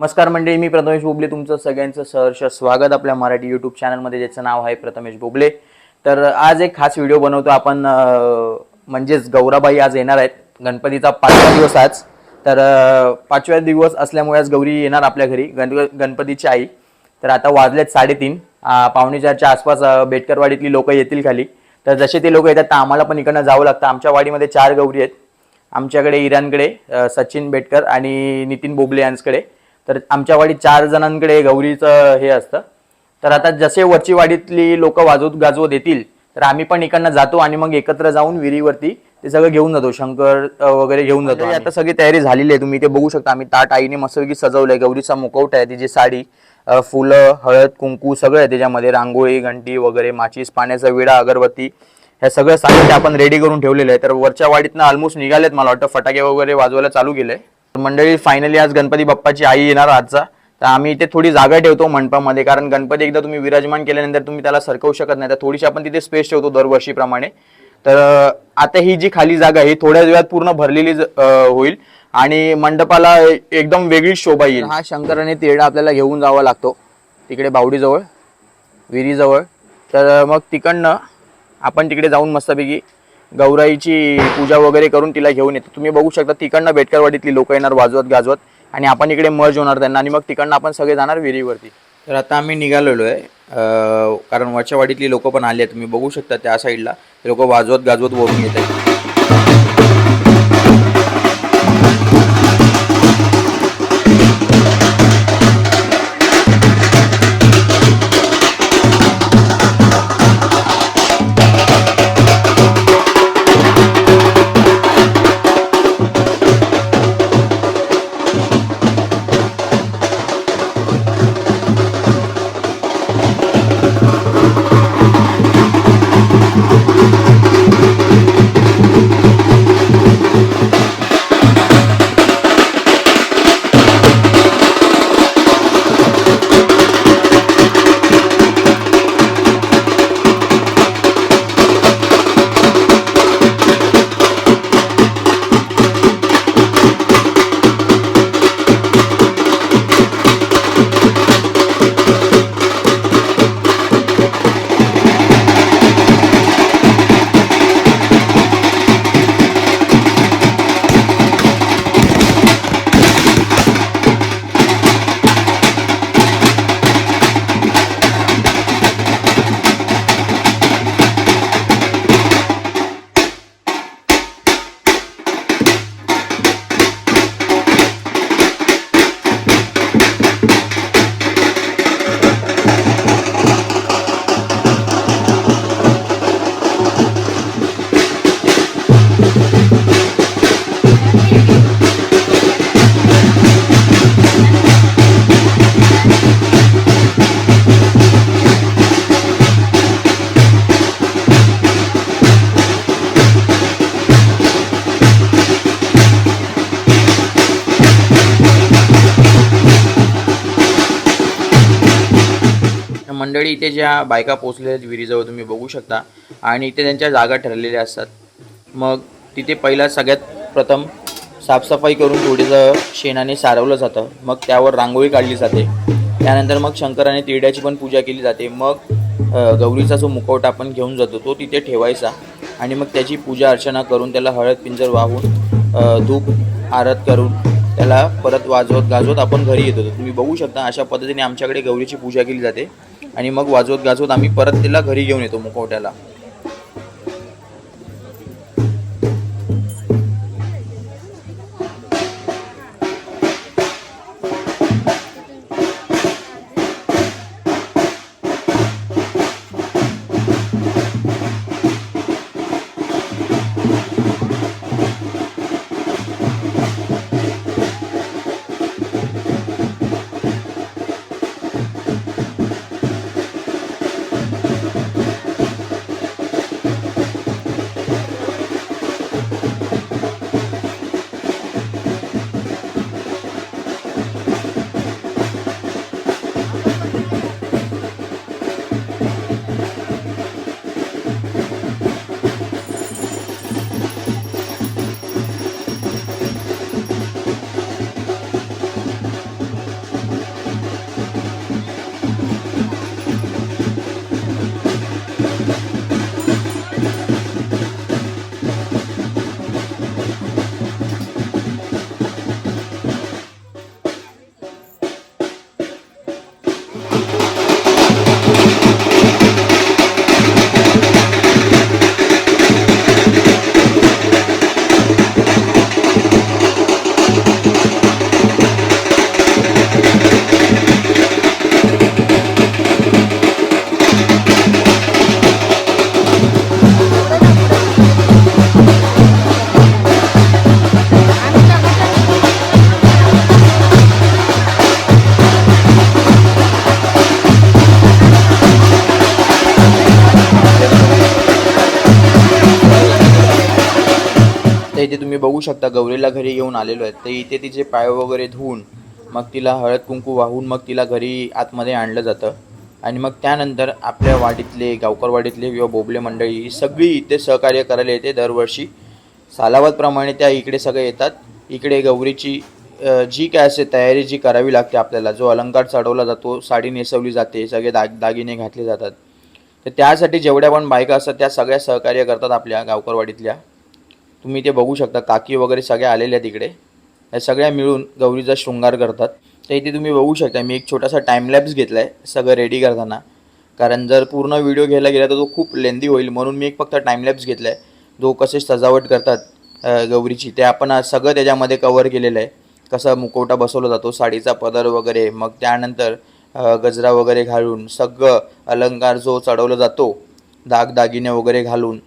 नमस्कार मंडळी मी प्रथमेश बोबले तुमचं सगळ्यांचं सहर्ष स्वागत आपल्या मराठी यूट्यूब चॅनलमध्ये ज्याचं नाव आहे प्रथमेश बोबले. तर आज एक खास व्हिडिओ बनवतो आपण म्हणजेच गौराबाई आज येणार आहेत. गणपतीचा पाचवा दिवस आज. तर पाचव्या दिवस असल्यामुळे आज गौरी येणार आपल्या घरी गण गणपतीची आई. तर आता वाजलेत साडेतीन. पावणे चारच्या आसपास बेटकरवाडीतली लोक येतील खाली. तर जसे ते लोक येतात तर आम्हाला पण इकडनं जावं लागतं. आमच्या वाडीमध्ये चार गौरी आहेत. आमच्याकडे इराणकडे सचिन बेटकर आणि नितीन बोबले यांच्याकडे तर आमच्या वाडीत चार जणांकडे गौरीचं हे असतं. तर आता जसे वरची वाडीतली लोक वाजवत गाजवत येतील तर आम्ही पण इकडनं जातो आणि मग एकत्र जाऊन विहिरीवरती ते सगळं घेऊन जातो. शंकर वगैरे घेऊन जातो आता सगळी तयारी झालेली आहे. तुम्ही ते बघू शकता आम्ही ताट आईने मस्तपैकी सजवलंय. गौरीचा मुखवटा आहे तिची साडी फुलं हळद कुंकू सगळं आहे त्याच्यामध्ये. रांगोळी घंटी वगैरे माचीस पाण्याचा विडा अगरबत्ती हे सगळं साहित्य आपण रेडी करून ठेवलेलं आहे. तर वरच्या वाडीतनं ऑलमोस्ट निघालेत मला वाटतं. फटाके वगैरे वाजवायला चालू केलंय. मंडळी फायनली आज गणपती बाप्पाची आई येणार आजचा. तर आम्ही इथे थोडी जागा ठेवतो मंडपामध्ये कारण गणपती एकदा तुम्ही विराजमान केल्यानंतर तुम्ही त्याला सरकवू शकत नाही. तर थोडीशी आपण तिथे स्पेस ठेवतो दरवर्षीप्रमाणे. तर आता ही जी खाली जागा आहे ही थोड्या वेळात पूर्ण भरलेली ज- होईल. आणि मंडपाला एकदम वेगळी शोभा येईल. हा शंकर आणि तेरडा आपल्याला घेऊन जावा लागतो. तिकडे बावडीजवळ विहिरीजवळ. तर मग तिकडनं आपण तिकडे जाऊन मस्तपैकी गौराईची पूजा वगैरे करून तिला घेऊन येतो. तुम्ही बघू शकता तिकडनं बेटकरवाडीतली लोक येणार वाजवत गाजवत आणि आपण इकडे मर्ज होणार त्यांना आणि मग तिकडनं आपण सगळे जाणार विहिरीवरती. तर आता आम्ही निघालेलो आहे कारण वरच्या वाडीतली लोक पण आली आहेत. तुम्ही बघू शकता त्या साईडला ते लोक वाजवत गाजवत वरून येत आहेत. मंडळी इथे ज्या बायका पोचलेल्या आहेत विहिरीजवळ तुम्ही बघू शकता. आणि इथे त्यांच्या जागा ठरलेल्या असतात. मग तिथे पहिला सगळ्यात प्रथम साफसफाई करून थोडीसं शेणाने सारवलं जातं. मग त्यावर रांगोळी काढली जाते. त्यानंतर मग शंकराने तिरड्याची पण पूजा केली जाते. मग गौरीचा जो मुखवटा आपण घेऊन जातो तो तिथे ठेवायचा. आणि मग त्याची पूजा अर्चना करून त्याला हळद पिंजर वाहून धूप आरत करून त्याला परत वाजवत गाजवत आपण घरी येत होतो. तुम्ही बघू शकता अशा पद्धतीने आमच्याकडे गौरीची पूजा केली जाते. आणि मग वाजवत गाजवत आम्ही परत तिला घरी घेऊन येतो मुखवट्याला. इथे तुम्ही बघू शकता गौरीला घरी घेऊन आलेलो आहे. तर इथे तिचे पाय वगैरे धुवून मग तिला हळद कुंकू वाहून मग तिला घरी आतमध्ये आणलं जातं. आणि मग त्यानंतर आपल्या वाडीतले गावकरवाडीतले किंवा बोबले मंडळी ही सगळी इथे सहकार्य करायला येते दरवर्षी. सालावतप्रमाणे त्या इकडे सगळे येतात. इकडे गौरीची जी काय असे तयारी जी करावी लागते आपल्याला जो अलंकार चढवला जातो साडी नेसवली जाते सगळे दाग दागिने घातले जातात. तर त्यासाठी जेवढ्या पण बायका असतात त्या सगळ्या सहकार्य करतात आपल्या गावकरवाडीतल्या तुम्ही ते बघू शकता काकी वगैरे सगळ्या आलेल्या तिकडे या सगळ्या मिळून गौरीचा शृंगार करतात. तर इथे तुम्ही बघू शकता मी एक छोटासा टाईमलॅप्स घेतला आहे सगळं रेडी करताना. कारण जर पूर्ण व्हिडिओ घ्यायला गेला तर तो खूप लेंदी होईल. म्हणून मी एक फक्त टाईमलॅप्स घेतला आहे जो कसे सजावट करतात गौरीची ते आपण सगळं त्याच्यामध्ये कवर केलेलं आहे. कसा मुखवटा बसवला जातो साडीचा पदर वगैरे मग त्यानंतर गजरा वगैरे घालून सगळं अलंकार जो चढवला जातो दागदागिने वगैरे घालून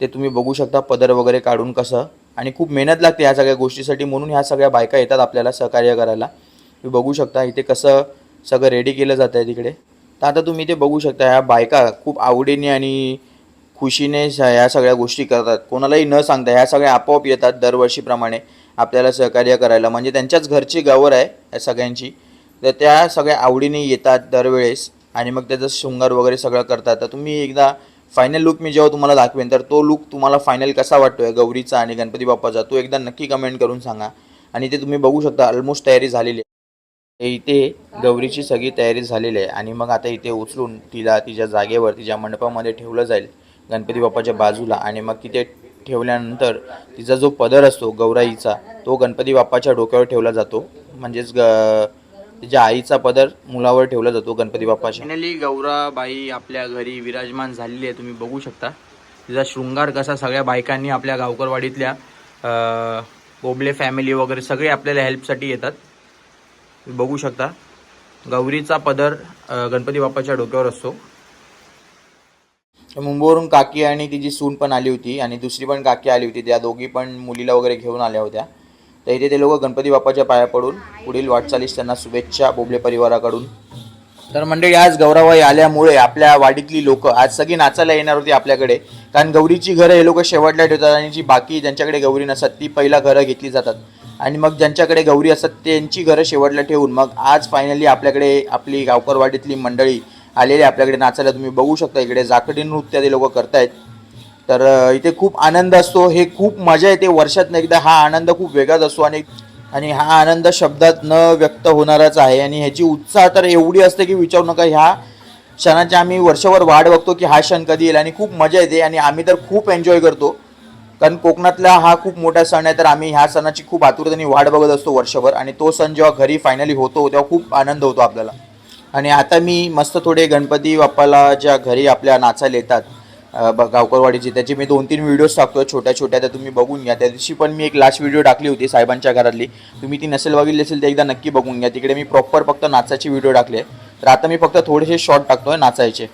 ते तुम्ही बघू शकता पदर वगैरे काढून कसं. आणि खूप मेहनत लागते ह्या सगळ्या गोष्टीसाठी म्हणून ह्या सगळ्या बायका येतात आपल्याला सहकार्य करायला. तुम्ही बघू शकता इथे कसं सगळं रेडी केलं जातं आहे तिकडे. तर आता तुम्ही ते बघू शकता ह्या बायका खूप आवडीने आणि खुशीने ह्या सगळ्या गोष्टी करतात. कोणालाही न सांगता ह्या सगळ्या आपोआप येतात दरवर्षीप्रमाणे आपल्याला सहकार्य करायला. म्हणजे त्यांच्याच घरची गवर आहे या सगळ्यांची. तर त्या सगळ्या आवडीने येतात दरवेळेस. आणि मग त्याचा शृंगार वगैरे सगळं करतात. तर तुम्ही एकदा फायनल लुक मी जेव्हा तुम्हाला दाखवेन तर तो लुक तुम्हाला फायनल कसा वाटतोय? गौरीचा आणि गणपती बाप्पाचा तो एकदा नक्की कमेंट करून सांगा. आणि ते तुम्ही बघू शकता ऑलमोस्ट तयारी झालेली आहे. इथे गौरीची सगळी तयारी झालेली आहे. आणि मग आता इथे उचलून तिला तिच्या जागेवर तिच्या मंडपामध्ये ठेवलं जाईल गणपती बाप्पाच्या बाजूला. आणि मग तिथे ठेवल्यानंतर तिचा जो पदर असतो गौराईचा तो गणपती बाप्पाच्या डोक्यावर ठेवला जातो. म्हणजेच ग तिच्या आईचा पदर मुलावर ठेवला जातो गणपती बाप्पाच्या. फायनली गौराबाई आपल्या घरी विराजमान झालेली आहे तुम्ही बघू शकता. तिचा शृंगार कसा सगळ्या बायकांनी आपल्या गावकरवाडीतल्या अं, बोबले फॅमिली वगैरे सगळे आपल्याला हेल्पसाठी येतात. तुम्ही बघू शकता. गौरीचा पदर अं, गणपती बाप्पाच्या डोक्यावर असतो. मुंबईवरून काकी आणि तिची सून पण आली होती आणि दुसरी पण काकी आली होती. त्या दोघी पण मुलीला वगैरे घेऊन आल्या होत्या. तर इथे ते लोक गणपती बाप्पाच्या पाया पडून पुढील वाटचालीस त्यांना शुभेच्छा बोबले परिवाराकडून. तर मंडळी आज गौराबाई आल्यामुळे आपल्या वाडीतली लोक आज सगळी नाचायला येणार होती आपल्याकडे. कारण गौरीची घरं हे लोक शेवटला ठेवतात आणि जी बाकी ज्यांच्याकडे गौरी नसतात ती पहिला घरं घेतली जातात. आणि मग ज्यांच्याकडे गौरी असतात त्यांची घरं शेवटला ठेवून मग आज फायनली आपल्याकडे आपली गावकरवाडीतली मंडळी आलेली आपल्याकडे नाचायला तुम्ही बघू शकता इकडे जाकडी नृत्य ते लोक करतायत. तर इथे खूप आनंद असतो. हे खूप मजा येते वर्षातनं एकदा. हा आनंद खूप वेगळाच असतो आणि आणि हा आनंद शब्दात न व्यक्त होणारच आहे. आणि ह्याची उत्साह तर एवढी असते की विचारू नका ह्या क्षणाची आम्ही वर्षभर वाट बघतो की हा क्षण कधी येईल. आणि खूप मजा येते आणि आम्ही तर खूप एन्जॉय करतो. कारण कोकणातला हा खूप मोठा सण आहे तर आम्ही ह्या सणाची खूप आतुरतेने वाट बघत असतो वर्षभर. आणि तो सण जेव्हा घरी फायनली होतो तेव्हा खूप आनंद होतो आपल्याला. आणि आता मी मस्त थोडे गणपती बाप्पाला ज्या घरी आपल्या नाचायला येतात गावकरवाडीची. त्याचे मी दोन तीन व्हिडिओज टाकतो. छोट्या छोट्या त्या तुम्ही बघून घ्या. त्या दिवशी पण मी एक लास्ट व्हिडिओ टाकली होती साहेबांच्या घरातली. तुम्ही ती नसेल बघितली असेल तर एकदा नक्की बघून घ्या. तिकडे मी प्रॉपर फक्त नाचाचे व्हिडिओ टाकले. तर आता मी फक्त थोडेसे शॉर्ट टाकतोय नाचायचे.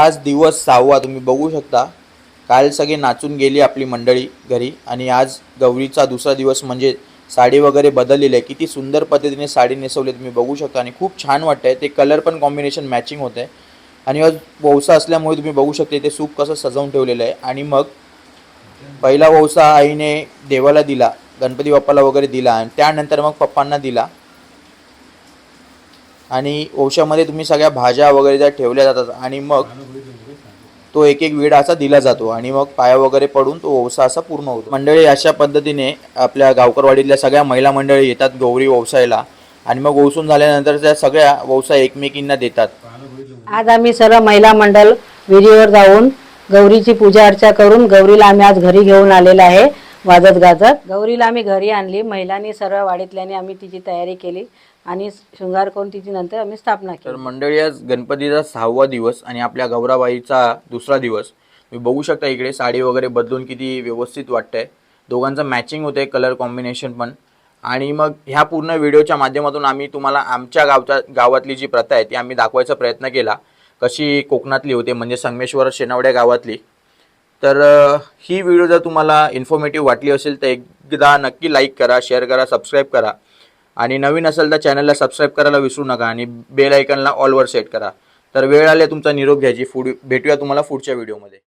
आज दिवस सहावा तुम्ही बघू शकता. काल सगळे नाचून गेली आपली मंडळी घरी आणि आज गौरीचा दुसरा दिवस म्हणजे साडी वगैरे बदललेली आहे. किती सुंदर पद्धतीने साडी नेसवली तुम्ही बघू शकता आणि खूप छान वाटतंय. ते कलर पण कॉम्बिनेशन मॅचिंग होत आहे आणि आज वौसा असल्यामुळे तुम्ही बघू शकता ते सूप कसं सजवून ठेवलेलं आहे. आणि मग पहिला वौसा आईने देवाला दिला गणपती बाप्पाला वगैरे दिला आणि त्यानंतर मग पप्पांना दिला. आणि ओशामध्ये तुम्ही सगळ्या भाज्या वगैरे त्या ठेवल्या जातात आणि मग तो एक एक वेळ असा दिला जातो आणि मग पाया वगैरे पडून तो ओसा असा पूर्ण होतो. मंडळी अशा पद्धतीने आपल्या गावकरवाडीतल्या सगळ्या महिला मंडळी येतात गौरी वौसायला आणि मग ओसून झाल्यानंतर त्या सगळ्या ओसा एकमेकींना देतात. आज आम्ही सर्व महिला मंडळ विहिरीवर जाऊन गौरीची पूजा अर्चा करून गौरीला आम्ही आज घरी घेऊन आलेला आहे वाजत गाजत. गौरीला आम्ही घरी आणली महिलांनी सर्व वाडीतल्याने आम्ही तिची तयारी केली. आणि शृंगार करून तिची नंतर आम्ही स्थापना तर केली. मंडळी आज गणपतीचा सहावा दिवस आणि आपल्या गौराबाईचा दुसरा दिवस. तुम्ही बघू शकता इकडे साडी वगैरे बदलून किती व्यवस्थित वाटतंय. दोघांचं मॅचिंग होतंय कलर कॉम्बिनेशन पण. आणि मग ह्या पूर्ण व्हिडिओच्या माध्यमातून आम्ही तुम्हाला आमच्या गावच्या गावातली जी प्रथा आहे ती आम्ही दाखवायचा प्रयत्न केला. कशी कोकणातली होते म्हणजे संगमेश्वर शेनवड्या गावातली. तर अ, ही व्हिडिओ जर तुम्हाला इन्फॉर्मेटिव्ह वाटली असेल तर एकदा नक्की लाईक करा शेअर करा सबस्क्राईब करा. आणि नवीन असेल तर चॅनलला सबस्क्राईब करायला विसरू नका आणि बेल आयकनला ऑलवर सेट करा. तर वेळ आले तुमचा निरोप घ्यायची. फूड भेटूया तुम्हाला पुढच्या व्हिडिओमध्ये